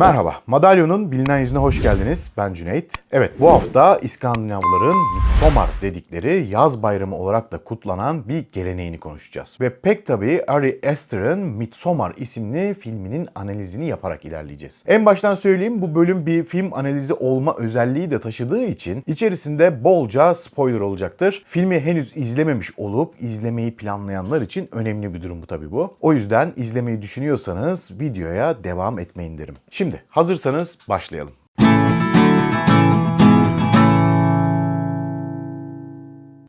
Merhaba, Madalyon'un bilinen yüzüne hoş geldiniz. Ben Cüneyt. Evet, bu hafta İskandinavların Midsommar dedikleri yaz bayramı olarak da kutlanan bir geleneğini konuşacağız. Ve pek tabii Ari Aster'ın Midsommar isimli filminin analizini yaparak ilerleyeceğiz. En baştan söyleyeyim, bu bölüm bir film analizi olma özelliği de taşıdığı için içerisinde bolca spoiler olacaktır. Filmi henüz izlememiş olup izlemeyi planlayanlar için önemli bir durum bu tabii bu. O yüzden izlemeyi düşünüyorsanız videoya devam etmeyin derim. Şimdi hazırsanız başlayalım.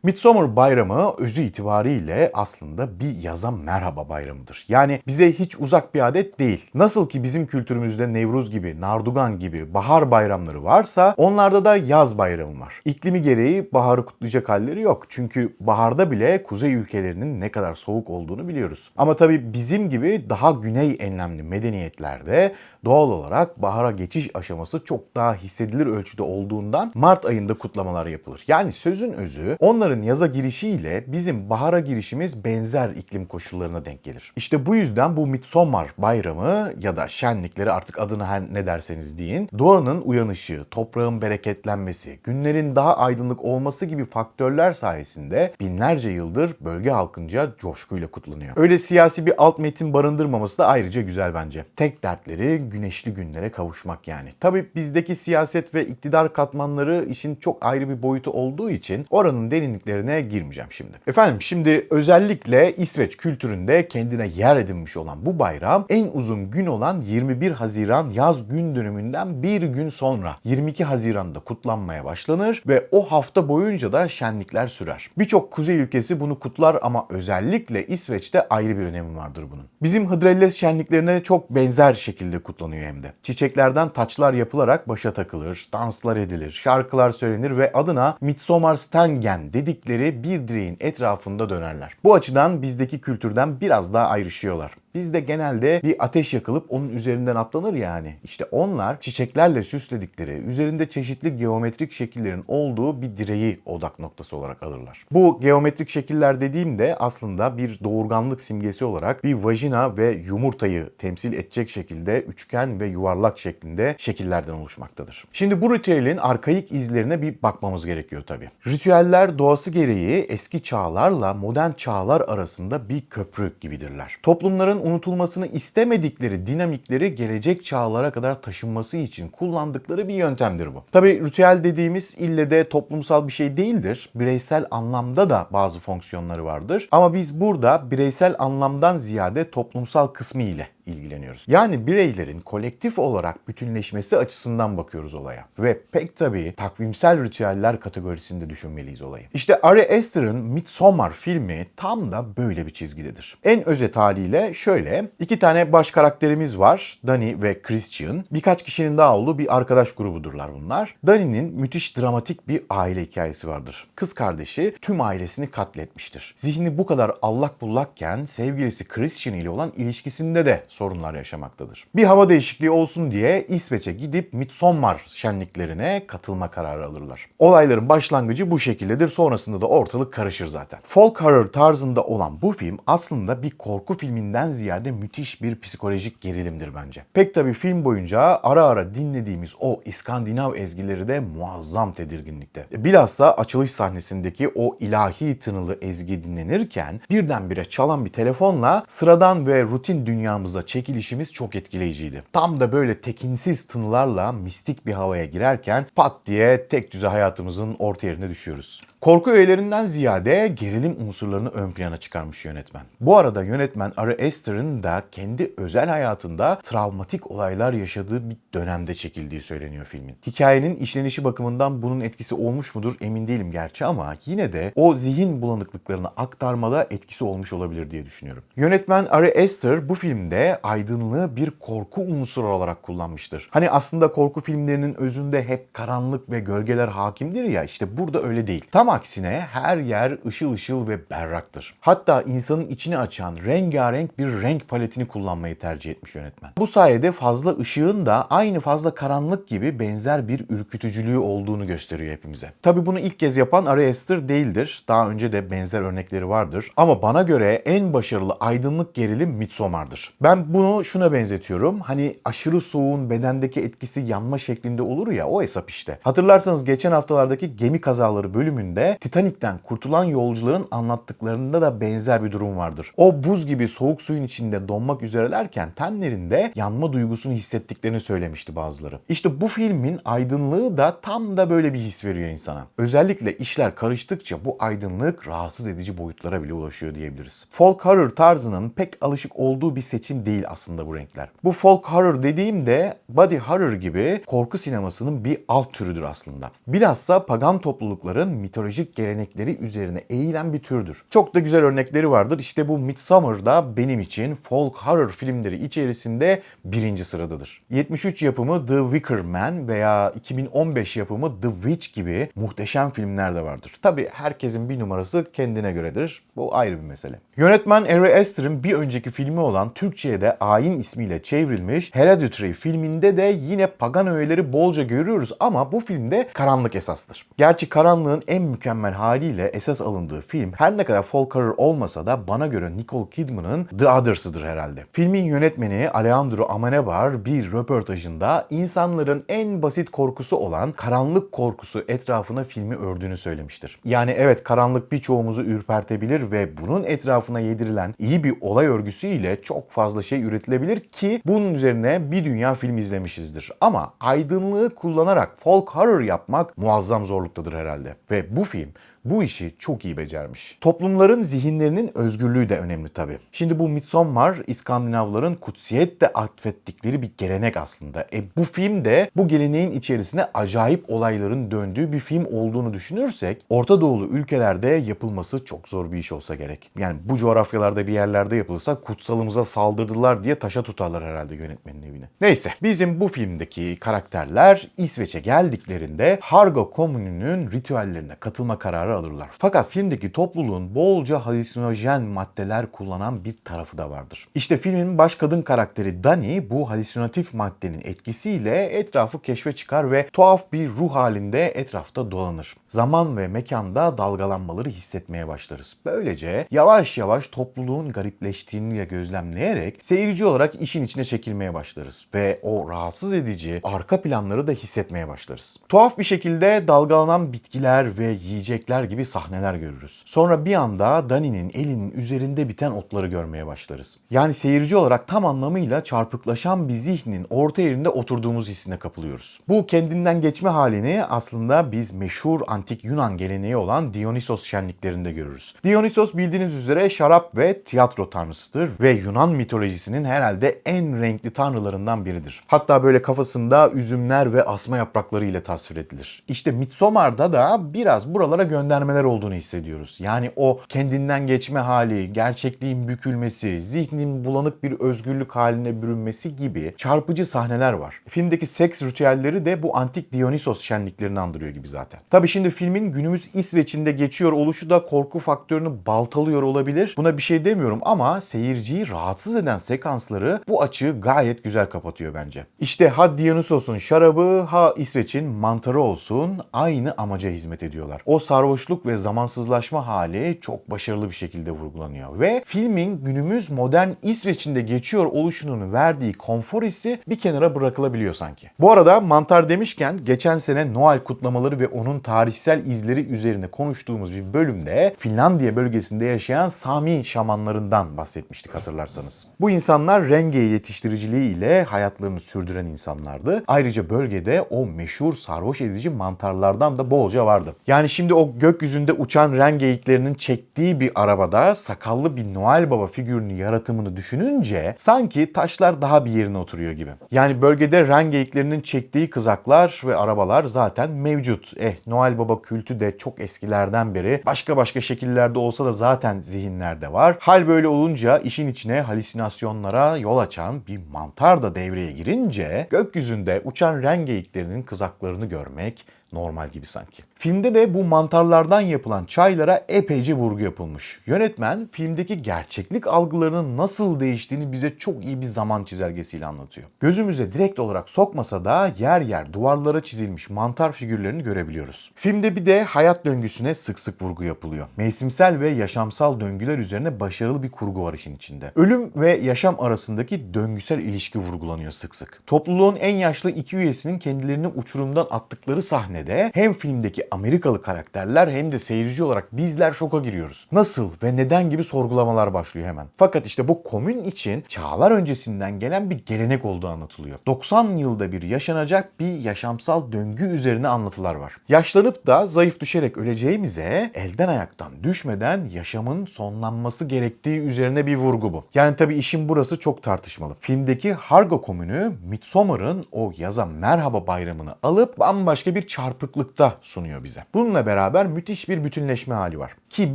Midsommar bayramı özü itibariyle aslında bir yaza merhaba bayramıdır. Yani bize hiç uzak bir adet değil. Nasıl ki bizim kültürümüzde Nevruz gibi, Nardugan gibi bahar bayramları varsa onlarda da yaz bayramı var. İklimi gereği baharı kutlayacak halleri yok. Çünkü baharda bile kuzey ülkelerinin ne kadar soğuk olduğunu biliyoruz. Ama tabii bizim gibi daha güney enlemli medeniyetlerde doğal olarak bahara geçiş aşaması çok daha hissedilir ölçüde olduğundan Mart ayında kutlamalar yapılır. Yani sözün özü onların yaza girişiyle bizim bahara girişimiz benzer iklim koşullarına denk gelir. İşte bu yüzden bu Midsommar bayramı ya da şenlikleri artık adını her ne derseniz deyin doğanın uyanışı, toprağın bereketlenmesi, günlerin daha aydınlık olması gibi faktörler sayesinde binlerce yıldır bölge halkınca coşkuyla kutlanıyor. Öyle siyasi bir alt metin barındırmaması da ayrıca güzel bence. Tek dertleri güneşli günlere kavuşmak yani. Tabi bizdeki siyaset ve iktidar katmanları işin çok ayrı bir boyutu olduğu için oranın derinliklerine girmeyeceğim şimdi. Efendim şimdi özellikle İsveç kültüründe kendine yer edinmiş olan bu bayram en uzun gün olan 21 Haziran yaz gün dönümünden bir gün sonra 22 Haziran'da kutlanmaya başlanır ve o hafta boyunca da şenlikler sürer. Birçok kuzey ülkesi bunu kutlar ama özellikle İsveç'te ayrı bir önemi vardır bunun. Bizim Hıdrellez şenliklerine çok benzer şekilde kutlanıyor hem de. Çiçeklerden taçlar yapılarak başa takılır, danslar edilir, şarkılar söylenir ve adına Midsommar Stangen dedikleri bir direğin etrafında dönerler. Bu açıdan bizdeki kültürden biraz daha ayrışıyorlar. Bizde genelde bir ateş yakılıp onun üzerinden atlanır yani. İşte onlar çiçeklerle süsledikleri, üzerinde çeşitli geometrik şekillerin olduğu bir direği odak noktası olarak alırlar. Bu geometrik şekiller dediğimde aslında bir doğurganlık simgesi olarak bir vajina ve yumurtayı temsil edecek şekilde üçgen ve yuvarlak şeklinde şekillerden oluşmaktadır. Şimdi bu ritüelin arkaik izlerine bir bakmamız gerekiyor tabii. Ritüeller doğası gereği eski çağlarla modern çağlar arasında bir köprü gibidirler. Toplumların unutulmasını istemedikleri dinamikleri gelecek çağlara kadar taşınması için kullandıkları bir yöntemdir bu. Tabi ritüel dediğimiz ille de toplumsal bir şey değildir. Bireysel anlamda da bazı fonksiyonları vardır. Ama biz burada bireysel anlamdan ziyade toplumsal kısmı ile ilgileniyoruz. Yani bireylerin kolektif olarak bütünleşmesi açısından bakıyoruz olaya. Ve pek tabii takvimsel ritüeller kategorisinde düşünmeliyiz olayı. İşte Ari Aster'ın Midsommar filmi tam da böyle bir çizgidedir. En özet haliyle şöyle, iki tane baş karakterimiz var. Danny ve Christian. Birkaç kişinin daha olduğu bir arkadaş grubudurlar bunlar. Danny'nin müthiş dramatik bir aile hikayesi vardır. Kız kardeşi tüm ailesini katletmiştir. Zihni bu kadar allak bullakken sevgilisi Christian ile olan ilişkisinde de sorunlar yaşamaktadır. Bir hava değişikliği olsun diye İsveç'e gidip Midsommar şenliklerine katılma kararı alırlar. Olayların başlangıcı bu şekildedir. Sonrasında da ortalık karışır zaten. Folk horror tarzında olan bu film aslında bir korku filminden ziyade müthiş bir psikolojik gerilimdir bence. Pek tabii film boyunca ara ara dinlediğimiz o İskandinav ezgileri de muazzam tedirginlikte. Bilhassa açılış sahnesindeki o ilahi tınılı ezgi dinlenirken birdenbire çalan bir telefonla sıradan ve rutin dünyamıza çekilişimiz çok etkileyiciydi. Tam da böyle tekinsiz tınılarla mistik bir havaya girerken pat diye tek düze hayatımızın orta yerine düşüyoruz. Korku öğelerinden ziyade gerilim unsurlarını ön plana çıkarmış yönetmen. Bu arada yönetmen Ari Aster'ın da kendi özel hayatında travmatik olaylar yaşadığı bir dönemde çekildiği söyleniyor filmin. Hikayenin işlenişi bakımından bunun etkisi olmuş mudur emin değilim gerçi ama yine de o zihin bulanıklıklarını aktarmada etkisi olmuş olabilir diye düşünüyorum. Yönetmen Ari Aster bu filmde aydınlığı bir korku unsuru olarak kullanmıştır. Hani aslında korku filmlerinin özünde hep karanlık ve gölgeler hakimdir ya işte burada öyle değil. Tam aksine her yer ışıl ışıl ve berraktır. Hatta insanın içini açan rengarenk bir renk paletini kullanmayı tercih etmiş yönetmen. Bu sayede fazla ışığın da aynı fazla karanlık gibi benzer bir ürkütücülüğü olduğunu gösteriyor hepimize. Tabi bunu ilk kez yapan Ari Aster değildir. Daha önce de benzer örnekleri vardır. Ama bana göre en başarılı aydınlık gerilim Midsommar'dır. Ben bunu şuna benzetiyorum. Hani aşırı soğuğun bedendeki etkisi yanma şeklinde olur ya o hesap işte. Hatırlarsanız geçen haftalardaki gemi kazaları bölümünde Titanik'ten kurtulan yolcuların anlattıklarında da benzer bir durum vardır. O buz gibi soğuk suyun içinde donmak üzerelerken tenlerinde yanma duygusunu hissettiklerini söylemişti bazıları. İşte bu filmin aydınlığı da tam da böyle bir his veriyor insana. Özellikle işler karıştıkça bu aydınlık rahatsız edici boyutlara bile ulaşıyor diyebiliriz. Folk horror tarzının pek alışık olduğu bir seçim değil aslında bu renkler. Bu folk horror dediğimde body horror gibi korku sinemasının bir alt türüdür aslında. Bilhassa pagan toplulukların mitolojik gelenekleri üzerine eğilen bir türdür. Çok da güzel örnekleri vardır. İşte bu Midsommar da benim için folk horror filmleri içerisinde birinci sıradadır. 73 yapımı The Wicker Man veya 2015 yapımı The Witch gibi muhteşem filmler de vardır. Tabi herkesin bir numarası kendine göredir. Bu ayrı bir mesele. Yönetmen Ari Aster'ın bir önceki filmi olan Türkçe'ye de Ayin ismiyle çevrilmiş Hereditary filminde de yine pagan öğeleri bolca görüyoruz ama bu filmde karanlık esastır. Gerçi karanlığın en mükemmel haliyle esas alındığı film her ne kadar folk horror olmasa da bana göre Nicole Kidman'ın The Others'ıdır herhalde. Filmin yönetmeni Alejandro Amenabar bir röportajında insanların en basit korkusu olan karanlık korkusu etrafına filmi ördüğünü söylemiştir. Yani evet karanlık birçoğumuzu ürpertebilir ve bunun etrafına yedirilen iyi bir olay örgüsüyle çok fazla şey üretilebilir ki bunun üzerine bir dünya film izlemişizdir. Ama aydınlığı kullanarak folk horror yapmak muazzam zorluktadır herhalde. Ve bu film bu işi çok iyi becermiş. Toplumların zihinlerinin özgürlüğü de önemli tabii. Şimdi bu Midsommar İskandinavların kutsiyetle atfettikleri bir gelenek aslında. E bu film de bu geleneğin içerisine acayip olayların döndüğü bir film olduğunu düşünürsek Orta Doğulu ülkelerde yapılması çok zor bir iş olsa gerek. Yani bu coğrafyalarda bir yerlerde yapılırsa kutsalımıza saldırdılar diye taşa tutarlar herhalde yönetmenin evine. Neyse bizim bu filmdeki karakterler İsveç'e geldiklerinde Harga komününün ritüellerine katılma kararı alırlar. Fakat filmdeki topluluğun bolca halüsinojen maddeler kullanan bir tarafı da vardır. İşte filmin baş kadın karakteri Dani bu halüsinatif maddenin etkisiyle etrafı keşfe çıkar ve tuhaf bir ruh halinde etrafta dolanır. Zaman ve mekanda dalgalanmaları hissetmeye başlarız. Böylece yavaş yavaş topluluğun garipleştiğini gözlemleyerek seyirci olarak işin içine çekilmeye başlarız ve o rahatsız edici arka planları da hissetmeye başlarız. Tuhaf bir şekilde dalgalanan bitkiler ve yiyecekler gibi sahneler görürüz. Sonra bir anda Dani'nin elinin üzerinde biten otları görmeye başlarız. Yani seyirci olarak tam anlamıyla çarpıklaşan bir zihnin orta yerinde oturduğumuz hissine kapılıyoruz. Bu kendinden geçme halini aslında biz meşhur antik Yunan geleneği olan Dionysos şenliklerinde görürüz. Dionysos bildiğiniz üzere şarap ve tiyatro tanrısıdır ve Yunan mitolojisinin herhalde en renkli tanrılarından biridir. Hatta böyle kafasında üzümler ve asma yaprakları ile tasvir edilir. İşte Midsommar'da da biraz buralara göndermeler olduğunu hissediyoruz. Yani o kendinden geçme hali, gerçekliğin bükülmesi, zihnin bulanık bir özgürlük haline bürünmesi gibi çarpıcı sahneler var. Filmdeki seks ritüelleri de bu antik Dionysos şenliklerini andırıyor gibi zaten. Tabi şimdi filmin günümüz İsveç'inde geçiyor oluşu da korku faktörünü baltalıyor olabilir. Buna bir şey demiyorum ama seyirciyi rahatsız eden sekansları bu açığı gayet güzel kapatıyor bence. İşte ha Dionysos'un şarabı ha İsveç'in mantarı olsun aynı amaca hizmet ediyorlar. O sarhoşluk ve zamansızlaşma hali çok başarılı bir şekilde vurgulanıyor ve filmin günümüz modern İsveç'inde geçiyor oluşunun verdiği konfor hissi bir kenara bırakılabiliyor sanki. Bu arada mantar demişken geçen sene Noel kutlamaları ve onun tarihsel izleri üzerine konuştuğumuz bir bölümde Finlandiya bölgesinde yaşayan Sami şamanlarından bahsetmiştik hatırlarsanız. Bu insanlar renge yetiştiriciliği ile hayatlarını sürdüren insanlardı. Ayrıca bölgede o meşhur sarhoş edici mantarlardan da bolca vardı. Yani şimdi o gökyüzünde uçan rengeyiklerinin çektiği bir arabada sakallı bir Noel Baba figürünün yaratımını düşününce sanki taşlar daha bir yerine oturuyor gibi. Yani bölgede rengeyiklerinin çektiği kızaklar ve arabalar zaten mevcut. Eh Noel Baba kültü de çok eskilerden beri başka başka şekillerde olsa da zaten zihinlerde var. Hal böyle olunca işin içine halüsinasyonlara yol açan bir mantar da devreye girince gökyüzünde uçan rengeyiklerinin kızaklarını görmek normal gibi sanki. Filmde de bu mantarlardan yapılan çaylara epeyce vurgu yapılmış. Yönetmen filmdeki gerçeklik algılarının nasıl değiştiğini bize çok iyi bir zaman çizelgesiyle anlatıyor. Gözümüze direkt olarak sokmasa da yer yer duvarlara çizilmiş mantar figürlerini görebiliyoruz. Filmde bir de hayat döngüsüne sık sık vurgu yapılıyor. Mevsimsel ve yaşamsal döngüler üzerine başarılı bir kurgu var işin içinde. Ölüm ve yaşam arasındaki döngüsel ilişki vurgulanıyor sık sık. Topluluğun en yaşlı iki üyesinin kendilerini uçurumdan attıkları sahnede hem filmdeki Amerikalı karakterler hem de seyirci olarak bizler şoka giriyoruz. Nasıl ve neden gibi sorgulamalar başlıyor hemen. Fakat işte bu komün için çağlar öncesinden gelen bir gelenek olduğu anlatılıyor. 90 yılda bir yaşanacak bir yaşamsal döngü üzerine anlatılar var. Yaşlanıp da zayıf düşerek öleceğimize elden ayaktan düşmeden yaşamın sonlanması gerektiği üzerine bir vurgu bu. Yani tabii işin burası çok tartışmalı. Filmdeki Hargo komünü Midsommar'ın o yaza merhaba bayramını alıp bambaşka bir çarpıklıkta sunuyor bize. Bununla beraber müthiş bir bütünleşme hali var. Ki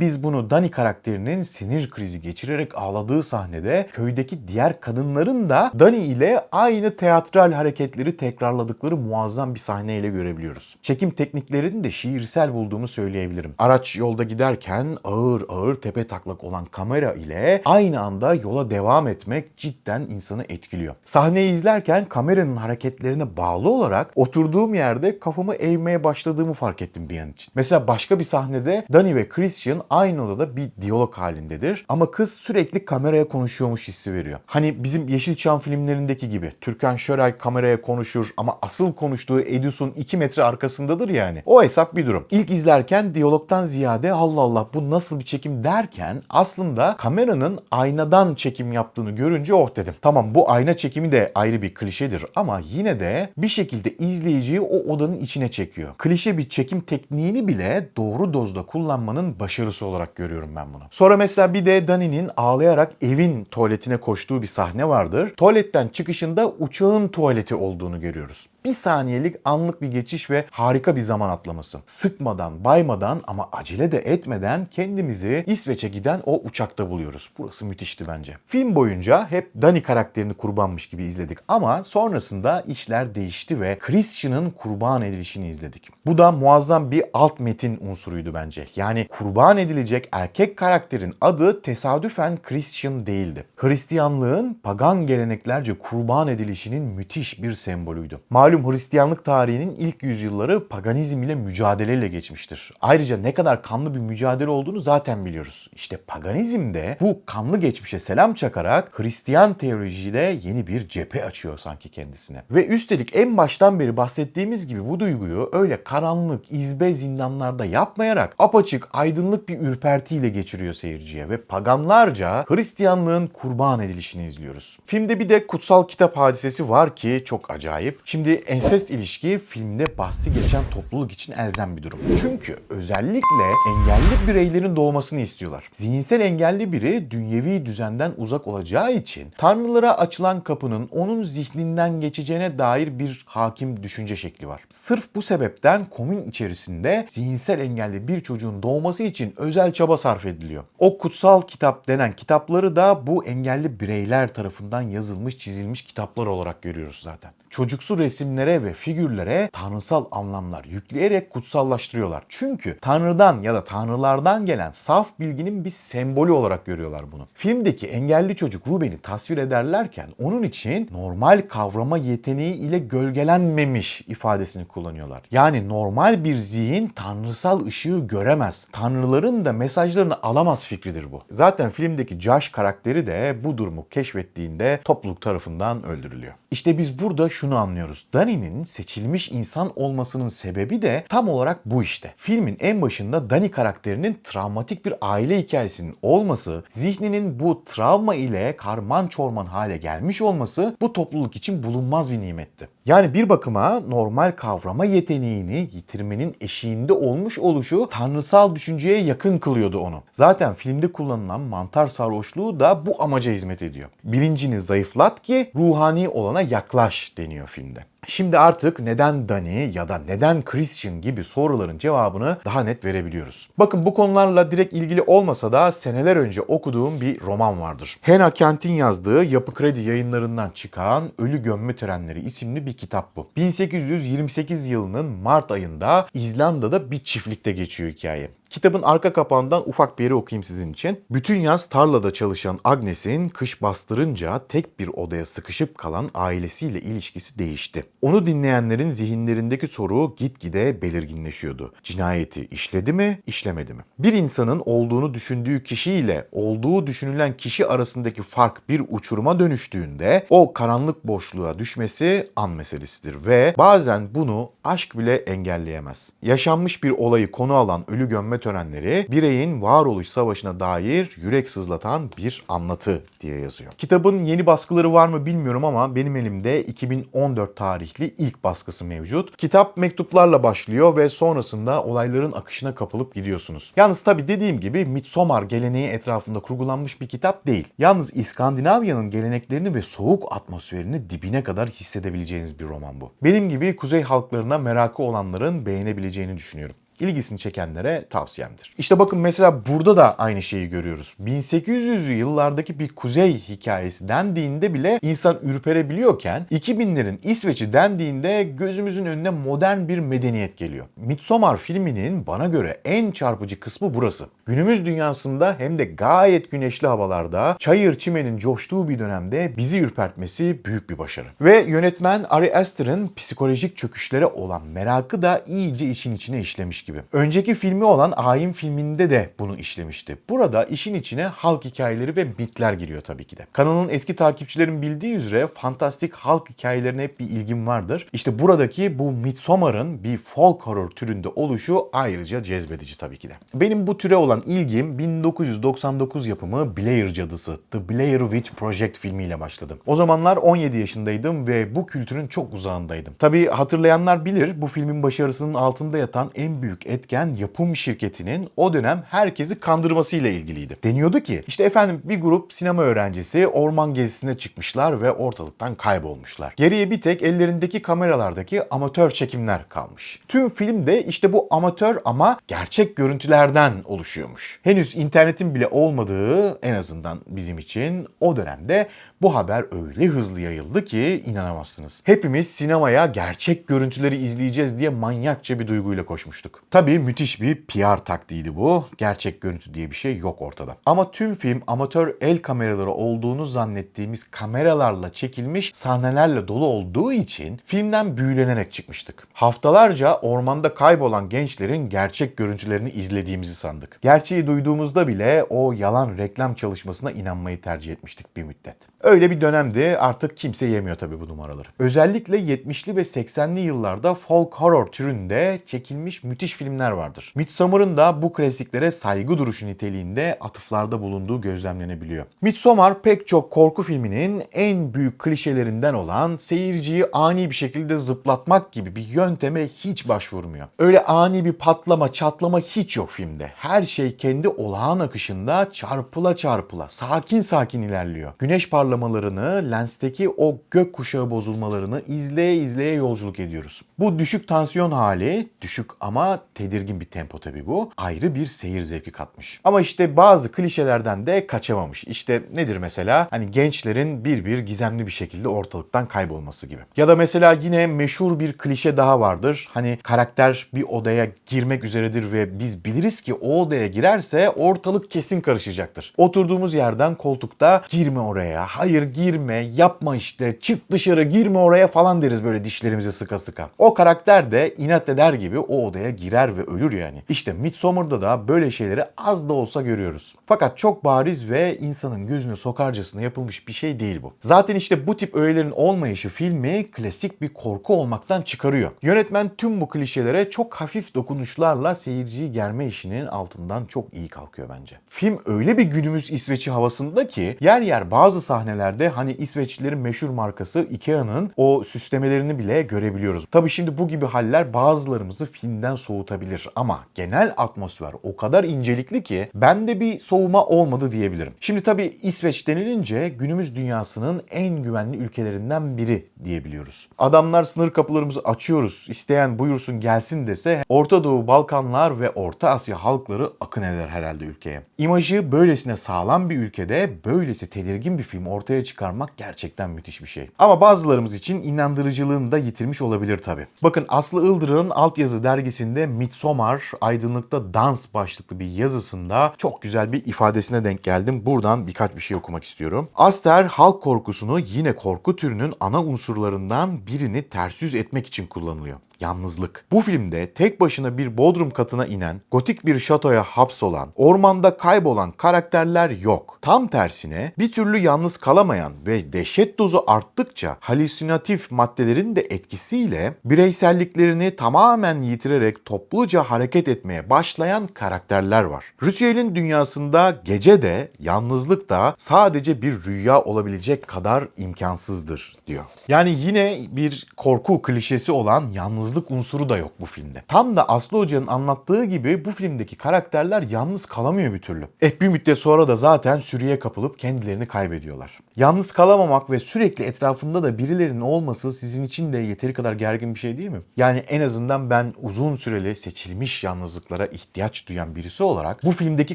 biz bunu Dani karakterinin sinir krizi geçirerek ağladığı sahnede köydeki diğer kadınların da Dani ile aynı teatral hareketleri tekrarladıkları muazzam bir sahneyle görebiliyoruz. Çekim tekniklerini de şiirsel bulduğumu söyleyebilirim. Araç yolda giderken ağır ağır tepe taklak olan kamera ile aynı anda yola devam etmek cidden insanı etkiliyor. Sahneyi izlerken kameranın hareketlerine bağlı olarak oturduğum yerde kafamı eğmeye başladığımı fark ettim bir an için. Mesela başka bir sahnede Dani ve Christian aynı odada bir diyalog halindedir ama kız sürekli kameraya konuşuyormuş hissi veriyor. Hani bizim Yeşilçam filmlerindeki gibi Türkan Şoray kameraya konuşur ama asıl konuştuğu Edis'un 2 metre arkasındadır yani. O hesap bir durum. İlk izlerken diyalogtan ziyade Allah Allah bu nasıl bir çekim derken aslında kameranın aynadan çekim yaptığını görünce oh dedim. Tamam bu ayna çekimi de ayrı bir klişedir ama yine de bir şekilde izleyiciyi o odanın içine çekiyor. Klişe bir çekim tekniğini bile doğru dozda kullanmanın başarısı olarak görüyorum ben bunu. Sonra mesela bir de Dani'nin ağlayarak evin tuvaletine koştuğu bir sahne vardır. Tuvaletten çıkışında uçağın tuvaleti olduğunu görüyoruz. Bir saniyelik anlık bir geçiş ve harika bir zaman atlaması. Sıkmadan, baymadan ama acele de etmeden kendimizi İsveç'e giden o uçakta buluyoruz. Burası müthişti bence. Film boyunca hep Dani karakterini kurbanmış gibi izledik ama sonrasında işler değişti ve Christian'ın kurban edilişini izledik. Bu da muazzam bir alt metin unsuruydu bence. Yani kurban edilecek erkek karakterin adı tesadüfen Christian değildi. Hristiyanlığın pagan geleneklerce kurban edilişinin müthiş bir sembolüydü. Malum Hristiyanlık tarihinin ilk yüzyılları paganizm ile mücadeleyle geçmiştir. Ayrıca ne kadar kanlı bir mücadele olduğunu zaten biliyoruz. İşte paganizm de bu kanlı geçmişe selam çakarak Hristiyan teolojiyle yeni bir cephe açıyor sanki kendisine. Ve üstelik en baştan beri bahsettiğimiz gibi bu duyguyu öyle karanlık, izbe zindanlarda yapmayarak apaçık, aydınlık bir ürpertiyle geçiriyor seyirciye ve paganlarca Hristiyanlığın kurban edilişini izliyoruz. Filmde bir de kutsal kitap hadisesi var ki çok acayip. Şimdi ensest ilişki filmde bahsi geçen topluluk için elzem bir durum. Çünkü özellikle engelli bireylerin doğmasını istiyorlar. Zihinsel engelli biri dünyevi düzenden uzak olacağı için tanrılara açılan kapının onun zihninden geçeceğine dair bir hakim düşünce şekli var. Sırf bu sebepten komün içerisinde zihinsel engelli bir çocuğun doğması için özel çaba sarf ediliyor. O kutsal kitap denen kitapları da bu engelli bireyler tarafından yazılmış, çizilmiş kitaplar olarak görüyoruz zaten. Çocuksu resimlere ve figürlere tanrısal anlamlar yükleyerek kutsallaştırıyorlar. Çünkü tanrıdan ya da tanrılardan gelen saf bilginin bir sembolü olarak görüyorlar bunu. Filmdeki engelli çocuk Ruben'i tasvir ederlerken onun için normal kavrama yeteneği ile gölgelenmemiş ifadesini kullanıyorlar. Yani normal bir zihin tanrısal ışığı göremez. Tanrıların da mesajlarını alamaz fikridir bu. Zaten filmdeki Josh karakteri de bu durumu keşfettiğinde topluluk tarafından öldürülüyor. İşte biz burada şunu anlıyoruz. Dani'nin seçilmiş insan olmasının sebebi de tam olarak bu işte. Filmin en başında Dani karakterinin travmatik bir aile hikayesinin olması, zihninin bu travma ile karman çorman hale gelmiş olması bu topluluk için bulunmaz bir nimetti. Yani bir bakıma normal kavrama yeteneğini yitirmenin eşiğinde olmuş oluşu tanrısal düşünceye yakın kılıyordu onu. Zaten filmde kullanılan mantar sarhoşluğu da bu amaca hizmet ediyor. Bilincini zayıflat ki ruhani olana yaklaş deniyor filmde. Şimdi artık neden Dani ya da neden Christian gibi soruların cevabını daha net verebiliyoruz. Bakın bu konularla direkt ilgili olmasa da seneler önce okuduğum bir roman vardır. Hena Kent'in yazdığı Yapı Kredi yayınlarından çıkan Ölü Gömme Törenleri isimli bir kitap bu. 1828 yılının Mart ayında İzlanda'da bir çiftlikte geçiyor hikaye. Kitabın arka kapağından ufak bir yeri okuyayım sizin için. Bütün yaz tarlada çalışan Agnes'in kış bastırınca tek bir odaya sıkışıp kalan ailesiyle ilişkisi değişti. Onu dinleyenlerin zihinlerindeki soru gitgide belirginleşiyordu. Cinayeti işledi mi, işlemedi mi? Bir insanın olduğunu düşündüğü kişiyle olduğu düşünülen kişi arasındaki fark bir uçuruma dönüştüğünde o karanlık boşluğa düşmesi an meselesidir ve bazen bunu aşk bile engelleyemez. Yaşanmış bir olayı konu alan ölü gömme törenleri bireyin varoluş savaşına dair yürek sızlatan bir anlatı diye yazıyor. Kitabın yeni baskıları var mı bilmiyorum ama benim elimde 2014 tarihli ilk baskısı mevcut. Kitap mektuplarla başlıyor ve sonrasında olayların akışına kapılıp gidiyorsunuz. Yalnız tabi dediğim gibi Midsommar geleneği etrafında kurgulanmış bir kitap değil. Yalnız İskandinavya'nın geleneklerini ve soğuk atmosferini dibine kadar hissedebileceğiniz bir roman bu. Benim gibi kuzey halklarına merakı olanların beğenebileceğini düşünüyorum ilgisini çekenlere tavsiyemdir. İşte bakın mesela burada da aynı şeyi görüyoruz. 1800'lü yıllardaki bir kuzey hikayesi dendiğinde bile insan ürperebiliyorken 2000'lerin İsveç'i dendiğinde gözümüzün önüne modern bir medeniyet geliyor. Midsommar filminin bana göre en çarpıcı kısmı burası. Günümüz dünyasında hem de gayet güneşli havalarda çayır çimenin coştuğu bir dönemde bizi ürpertmesi büyük bir başarı. Ve yönetmen Ari Aster'ın psikolojik çöküşlere olan merakı da iyice işin içine işlemiş gibi. Önceki filmi olan Ayin filminde de bunu işlemişti. Burada işin içine halk hikayeleri ve bitler giriyor tabii ki de. Kanalın eski takipçilerin bildiği üzere fantastik halk hikayelerine hep bir ilgim vardır. İşte buradaki bu Midsommar'ın bir folk horror türünde oluşu ayrıca cezbedici tabii ki de. Benim bu türe olan ilgim 1999 yapımı Blair Cadısı The Blair Witch Project filmiyle başladı. O zamanlar 17 yaşındaydım ve bu kültürün çok uzağındaydım. Tabii hatırlayanlar bilir bu filmin başarısının altında yatan en büyük etken yapım şirketinin o dönem herkesi kandırmasıyla ilgiliydi. Deniyordu ki işte efendim bir grup sinema öğrencisi orman gezisine çıkmışlar ve ortalıktan kaybolmuşlar. Geriye bir tek ellerindeki kameralardaki amatör çekimler kalmış. Tüm film de işte bu amatör ama gerçek görüntülerden oluşuyormuş. Henüz internetin bile olmadığı en azından bizim için o dönemde bu haber öyle hızlı yayıldı ki inanamazsınız. Hepimiz sinemaya gerçek görüntüleri izleyeceğiz diye manyakça bir duyguyla koşmuştuk. Tabii müthiş bir PR taktiğiydi bu. Gerçek görüntü diye bir şey yok ortada. Ama tüm film amatör el kameraları olduğunu zannettiğimiz kameralarla çekilmiş sahnelerle dolu olduğu için filmden büyülenerek çıkmıştık. Haftalarca ormanda kaybolan gençlerin gerçek görüntülerini izlediğimizi sandık. Gerçeği duyduğumuzda bile o yalan reklam çalışmasına inanmayı tercih etmiştik bir müddet. Öyle bir dönemdi artık kimse yemiyor tabii bu numaraları. Özellikle 70'li ve 80'li yıllarda folk horror türünde çekilmiş müthiş filmler vardır. Midsommar'ın da bu klasiklere saygı duruşu niteliğinde atıflarda bulunduğu gözlemlenebiliyor. Midsommar pek çok korku filminin en büyük klişelerinden olan seyirciyi ani bir şekilde zıplatmak gibi bir yönteme hiç başvurmuyor. Öyle ani bir patlama, çatlama hiç yok filmde. Her şey kendi olağan akışında çarpıla çarpıla, sakin sakin ilerliyor. Güneş parlamalarını, lensteki o gök kuşağı bozulmalarını izleye izleye yolculuk ediyoruz. Bu düşük tansiyon hali, düşük ama tedirgin bir tempo tabii bu. Ayrı bir seyir zevki katmış. Ama işte bazı klişelerden de kaçamamış. İşte nedir mesela? Hani gençlerin bir bir gizemli bir şekilde ortalıktan kaybolması gibi. Ya da mesela yine meşhur bir klişe daha vardır. Hani karakter bir odaya girmek üzeredir ve biz biliriz ki o odaya girerse ortalık kesin karışacaktır. Oturduğumuz yerden koltukta girme oraya, hayır girme, yapma işte, çık dışarı girme oraya falan deriz böyle dişlerimizi sıka sıka. O karakter de inat eder gibi o odaya girer ve ölür yani. İşte Midsommar'da da böyle şeyleri az da olsa görüyoruz. Fakat çok bariz ve insanın gözünü sokarcasına yapılmış bir şey değil bu. Zaten işte bu tip öğelerin olmayışı filmi klasik bir korku olmaktan çıkarıyor. Yönetmen tüm bu klişelere çok hafif dokunuşlarla seyirciyi germe işinin altından çok iyi kalkıyor bence. Film öyle bir günümüz İsveç'i havasında ki yer yer bazı sahnelerde hani İsveçlilerin meşhur markası Ikea'nın o süslemelerini bile görebiliyoruz. Tabi şimdi bu gibi haller bazılarımızı filmden soğutabilir yaratabilir ama genel atmosfer o kadar incelikli ki bende bir soğuma olmadı diyebilirim. Şimdi tabii İsveç denilince günümüz dünyasının en güvenli ülkelerinden biri diyebiliyoruz. Adamlar sınır kapılarımızı açıyoruz, isteyen buyursun gelsin dese Orta Doğu, Balkanlar ve Orta Asya halkları akın eder herhalde ülkeye. İmajı böylesine sağlam bir ülkede böylesi tedirgin bir film ortaya çıkarmak gerçekten müthiş bir şey. Ama bazılarımız için inandırıcılığını da yitirmiş olabilir tabi. Bakın Aslı Ildırık'ın Altyazı dergisinde Midsommar Aydınlıkta Dans başlıklı bir yazısında çok güzel bir ifadesine denk geldim. Buradan birkaç bir şey okumak istiyorum. Aster halk korkusunu yine korku türünün ana unsurlarından birini ters yüz etmek için kullanılıyor yalnızlık. Bu filmde tek başına bir bodrum katına inen, gotik bir şatoya hapsolan, ormanda kaybolan karakterler yok. Tam tersine bir türlü yalnız kalamayan ve dehşet dozu arttıkça halüsinatif maddelerin de etkisiyle bireyselliklerini tamamen yitirerek topluca hareket etmeye başlayan karakterler var. Rusyel'in dünyasında gece de yalnızlık da sadece bir rüya olabilecek kadar imkansızdır diyor. Yani yine bir korku klişesi olan yalnızlık unsuru da yok bu filmde. Tam da Aslı Hoca'nın anlattığı gibi bu filmdeki karakterler yalnız kalamıyor bir türlü. Eh bir müddet sonra da zaten sürüye kapılıp kendilerini kaybediyorlar. Yalnız kalamamak ve sürekli etrafında da birilerinin olması sizin için de yeteri kadar gergin bir şey değil mi? Yani en azından ben uzun süreli seçilmiş yalnızlıklara ihtiyaç duyan birisi olarak bu filmdeki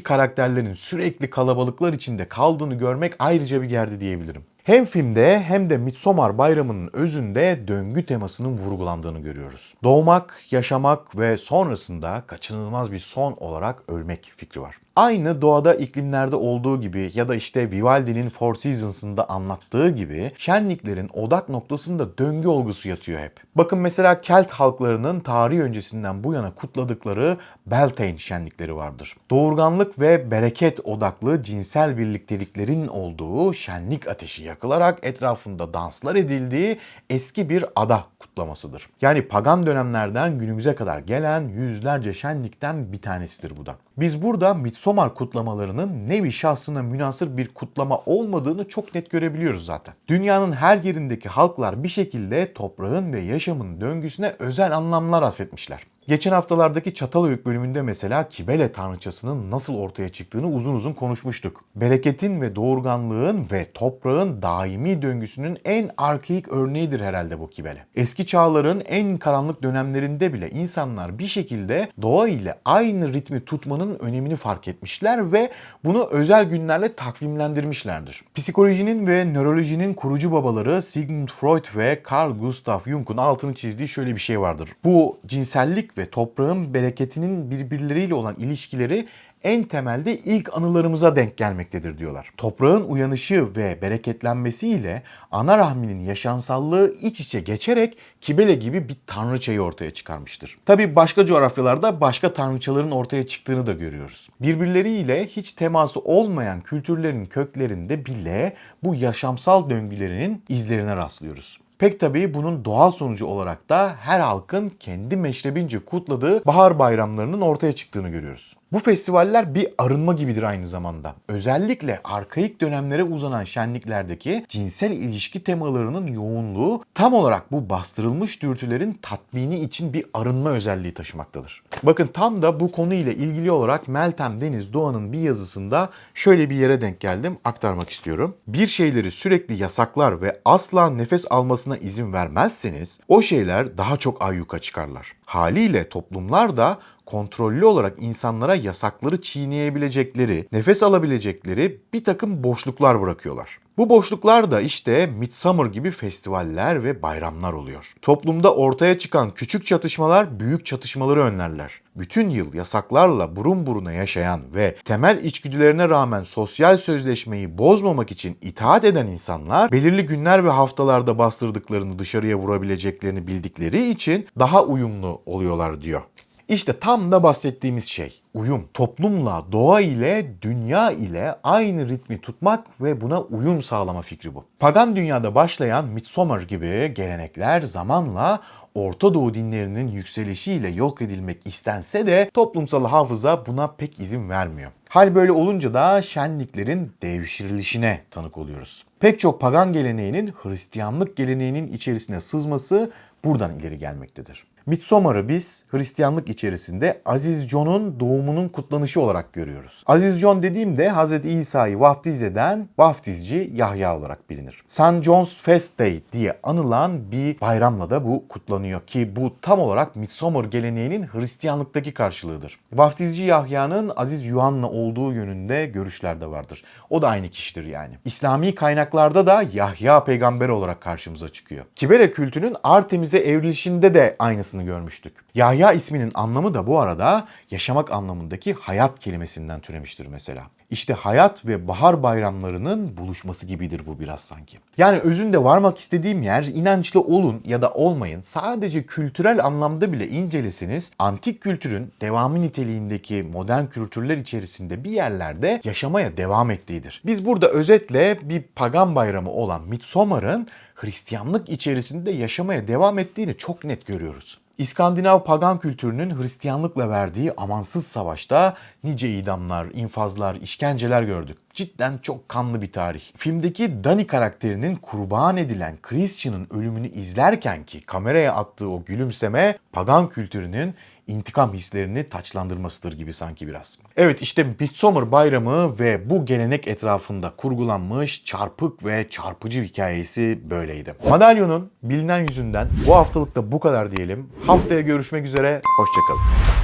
karakterlerin sürekli kalabalıklar içinde kaldığını görmek ayrıca bir gerdi diyebilirim. Hem filmde hem de Midsommar Bayramı'nın özünde döngü temasının vurgulandığını görüyoruz. Doğmak, yaşamak ve sonrasında kaçınılmaz bir son olarak ölmek fikri var. Aynı doğada iklimlerde olduğu gibi ya da işte Vivaldi'nin Four Seasons'ında anlattığı gibi şenliklerin odak noktasında döngü olgusu yatıyor hep. Bakın mesela Kelt halklarının tarih öncesinden bu yana kutladıkları Beltane şenlikleri vardır. Doğurganlık ve bereket odaklı cinsel birlikteliklerin olduğu şenlik ateşi yakılarak etrafında danslar edildiği eski bir ada kutlamasıdır. Yani pagan dönemlerden günümüze kadar gelen yüzlerce şenlikten bir tanesidir bu da. Biz burada Midsommar kutlamalarının nevi şahsına münasır bir kutlama olmadığını çok net görebiliyoruz zaten. Dünyanın her yerindeki halklar bir şekilde toprağın ve yaşamın döngüsüne özel anlamlar atfetmişler. Geçen haftalardaki Çatalhöyük bölümünde mesela Kibele tanrıçasının nasıl ortaya çıktığını uzun uzun konuşmuştuk. Bereketin ve doğurganlığın ve toprağın daimi döngüsünün en arkaik örneğidir herhalde bu Kibele. Eski çağların en karanlık dönemlerinde bile insanlar bir şekilde doğa ile aynı ritmi tutmanın önemini fark etmişler ve bunu özel günlerle takvimlendirmişlerdir. Psikolojinin ve nörolojinin kurucu babaları Sigmund Freud ve Carl Gustav Jung'un altını çizdiği şöyle bir şey vardır. Bu cinsellik ve toprağın bereketinin birbirleriyle olan ilişkileri en temelde ilk anılarımıza denk gelmektedir diyorlar. Toprağın uyanışı ve bereketlenmesiyle ana rahminin yaşamsallığı iç içe geçerek Kibele gibi bir tanrıçayı ortaya çıkarmıştır. Tabi başka coğrafyalarda başka tanrıçaların ortaya çıktığını da görüyoruz. Birbirleriyle hiç teması olmayan kültürlerin köklerinde bile bu yaşamsal döngülerinin izlerine rastlıyoruz. Pek tabii bunun doğal sonucu olarak da her halkın kendi meşrebince kutladığı bahar bayramlarının ortaya çıktığını görüyoruz. Bu festivaller bir arınma gibidir aynı zamanda. Özellikle arkaik dönemlere uzanan şenliklerdeki cinsel ilişki temalarının yoğunluğu tam olarak bu bastırılmış dürtülerin tatmini için bir arınma özelliği taşımaktadır. Bakın tam da bu konu ile ilgili olarak Meltem Deniz Doğan'ın bir yazısında şöyle bir yere denk geldim, aktarmak istiyorum. Bir şeyleri sürekli yasaklar ve asla nefes almasına izin vermezseniz o şeyler daha çok ayyuka çıkarlar. Haliyle toplumlar da kontrollü olarak insanlara yasakları çiğneyebilecekleri, nefes alabilecekleri bir takım boşluklar bırakıyorlar. Bu boşluklar da işte Midsummer gibi festivaller ve bayramlar oluyor. Toplumda ortaya çıkan küçük çatışmalar büyük çatışmaları önlerler. Bütün yıl yasaklarla burun buruna yaşayan ve temel içgüdülerine rağmen sosyal sözleşmeyi bozmamak için itaat eden insanlar belirli günler ve haftalarda bastırdıklarını dışarıya vurabileceklerini bildikleri için daha uyumlu oluyorlar diyor. İşte tam da bahsettiğimiz şey uyum. Toplumla, doğa ile, dünya ile aynı ritmi tutmak ve buna uyum sağlama fikri bu. Pagan dünyada başlayan Midsommar gibi gelenekler zamanla Orta Doğu dinlerinin yükselişiyle yok edilmek istense de toplumsal hafıza buna pek izin vermiyor. Hal böyle olunca da şenliklerin devşirilişine tanık oluyoruz. Pek çok pagan geleneğinin Hristiyanlık geleneğinin içerisine sızması buradan ileri gelmektedir. Midsommar'ı biz Hristiyanlık içerisinde Aziz John'un doğumunun kutlanışı olarak görüyoruz. Aziz John dediğimde Hz. İsa'yı vaftiz eden vaftizci Yahya olarak bilinir. St. John's Fest Day diye anılan bir bayramla da bu kutlanıyor ki bu tam olarak Midsommar geleneğinin Hristiyanlıktaki karşılığıdır. Vaftizci Yahya'nın Aziz Yuhanna olduğu yönünde görüşler de vardır. O da aynı kişidir yani. İslami kaynaklarda da Yahya peygamber olarak karşımıza çıkıyor. Kibere kültünün Artemis'e evrilişinde de aynısını görmüştük. Yahya isminin anlamı da bu arada yaşamak anlamındaki hayat kelimesinden türemiştir mesela. İşte hayat ve bahar bayramlarının buluşması gibidir bu biraz sanki. Yani özünde varmak istediğim yer inançlı olun ya da olmayın sadece kültürel anlamda bile inceleseniz antik kültürün devamı niteliğindeki modern kültürler içerisinde bir yerlerde yaşamaya devam ettiğidir. Biz burada özetle bir pagan bayramı olan Midsommar'ın Hristiyanlık içerisinde yaşamaya devam ettiğini çok net görüyoruz. İskandinav pagan kültürünün Hristiyanlıkla verdiği amansız savaşta nice idamlar, infazlar, işkenceler gördük. Cidden çok kanlı bir tarih. Filmdeki Dani karakterinin kurban edilen Christian'ın ölümünü izlerken ki kameraya attığı o gülümseme pagan kültürünün intikam hislerini taçlandırmasıdır gibi sanki biraz. Evet işte Midsommar bayramı ve bu gelenek etrafında kurgulanmış çarpık ve çarpıcı hikayesi böyleydi. Madalyonun bilinen yüzünden bu haftalık da bu kadar diyelim. Haftaya görüşmek üzere, hoşçakalın.